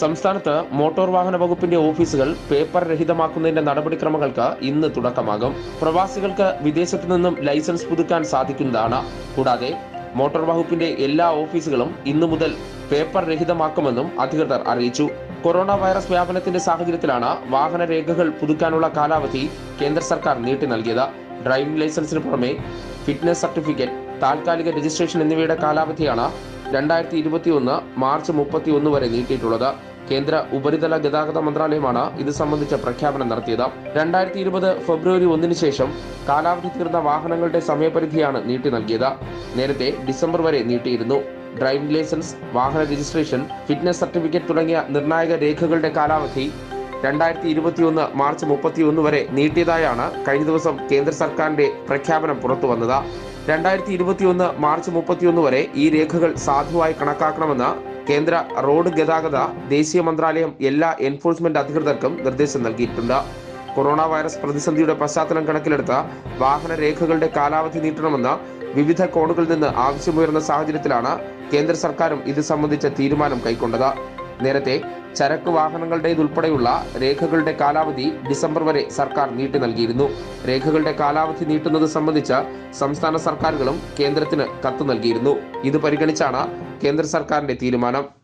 സംസ്ഥാനത്ത് മോട്ടോർ വാഹന വകുപ്പിന്റെ ഓഫീസുകൾ പേപ്പർ രഹിതമാക്കുന്നതിന്റെ നടപടിക്രമങ്ങൾക്ക് ഇന്ന് തുടക്കമാകും. പ്രവാസികൾക്ക് വിദേശത്തു നിന്നും ലൈസൻസ് പുതുക്കാൻ സാധിക്കുന്നതാണ്. കൂടാതെ മോട്ടോർ വകുപ്പിന്റെ എല്ലാ ഓഫീസുകളും ഇന്നു മുതൽ പേപ്പർ രഹിതമാക്കുമെന്നും അധികൃതർ അറിയിച്ചു. കൊറോണ വൈറസ് വ്യാപനത്തിന്റെ സാഹചര്യത്തിലാണ് വാഹന രേഖകൾ പുതുക്കാനുള്ള കാലാവധി കേന്ദ്ര സർക്കാർ നീട്ടി നൽകിയത്. ഡ്രൈവിംഗ് ലൈസൻസിന് പുറമെ ഫിറ്റ്നസ് സർട്ടിഫിക്കറ്റ് താൽക്കാലിക രജിസ്ട്രേഷൻ എന്നിവയുടെ കാലാവധിയാണ് രണ്ടായിരത്തി ഇരുപത്തി ഒന്ന് മാർച്ച് മുപ്പത്തി ഒന്ന് വരെ നീട്ടിയിട്ടുള്ളത്. കേന്ദ്ര ഉപരിതല ഗതാഗത മന്ത്രാലയമാണ് ഇത് സംബന്ധിച്ച പ്രഖ്യാപനം നടത്തിയത്. രണ്ടായിരത്തി ഇരുപത് ഫെബ്രുവരി ഒന്നിന് ശേഷം കാലാവധി തീർന്ന വാഹനങ്ങളുടെ സമയപരിധിയാണ് നീട്ടി നൽകിയത്. നേരത്തെ ഡിസംബർ വരെ നീട്ടിയിരുന്നു. ഡ്രൈവിംഗ് ലൈസൻസ് വാഹന രജിസ്ട്രേഷൻ ഫിറ്റ്നസ് സർട്ടിഫിക്കറ്റ് തുടങ്ങിയ നിർണായക രേഖകളുടെ കാലാവധി രണ്ടായിരത്തി ഇരുപത്തിയൊന്ന് മാർച്ച് മുപ്പത്തിയൊന്ന് വരെ നീട്ടിയതായാണ് കഴിഞ്ഞ ദിവസം കേന്ദ്ര സർക്കാരിന്റെ പ്രഖ്യാപനം പുറത്തു വന്നത് രണ്ടായിരത്തി ഇരുപത്തിയൊന്ന് മാർച്ച് മുപ്പത്തിയൊന്ന് വരെ ഈ രേഖകൾ സാധുവായി കണക്കാക്കണമെന്ന് കേന്ദ്ര റോഡ് ഗതാഗത ദേശീയ മന്ത്രാലയം എല്ലാ എൻഫോഴ്സ്മെന്റ് അധികൃതർക്കും നിർദ്ദേശം നൽകിയിട്ടുണ്ട്. കൊറോണ വൈറസ് പ്രതിസന്ധിയുടെ പശ്ചാത്തലം കണക്കിലെടുത്ത് വാഹന രേഖകളുടെ കാലാവധി നീട്ടണമെന്ന് വിവിധ കോണുകളിൽ നിന്ന് ആവശ്യമുയർന്ന സാഹചര്യത്തിലാണ് കേന്ദ്ര സർക്കാരും ഇത് സംബന്ധിച്ച തീരുമാനം കൈക്കൊണ്ടത്. നേരത്തെ ചരക്ക് വാഹനങ്ങളുടേതുൾപ്പെടെയുള്ള രേഖകളുടെ കാലാവധി ഡിസംബർ വരെ സർക്കാർ നീട്ടി നൽകിയിരുന്നു. രേഖകളുടെ കാലാവധി നീട്ടുന്നത് സംബന്ധിച്ച് സംസ്ഥാന സർക്കാരുകളും കേന്ദ്രത്തിന് കത്ത് നൽകിയിരുന്നു. ഇത് പരിഗണിച്ചാണ് കേന്ദ്ര സർക്കാരിന്റെ തീരുമാനം.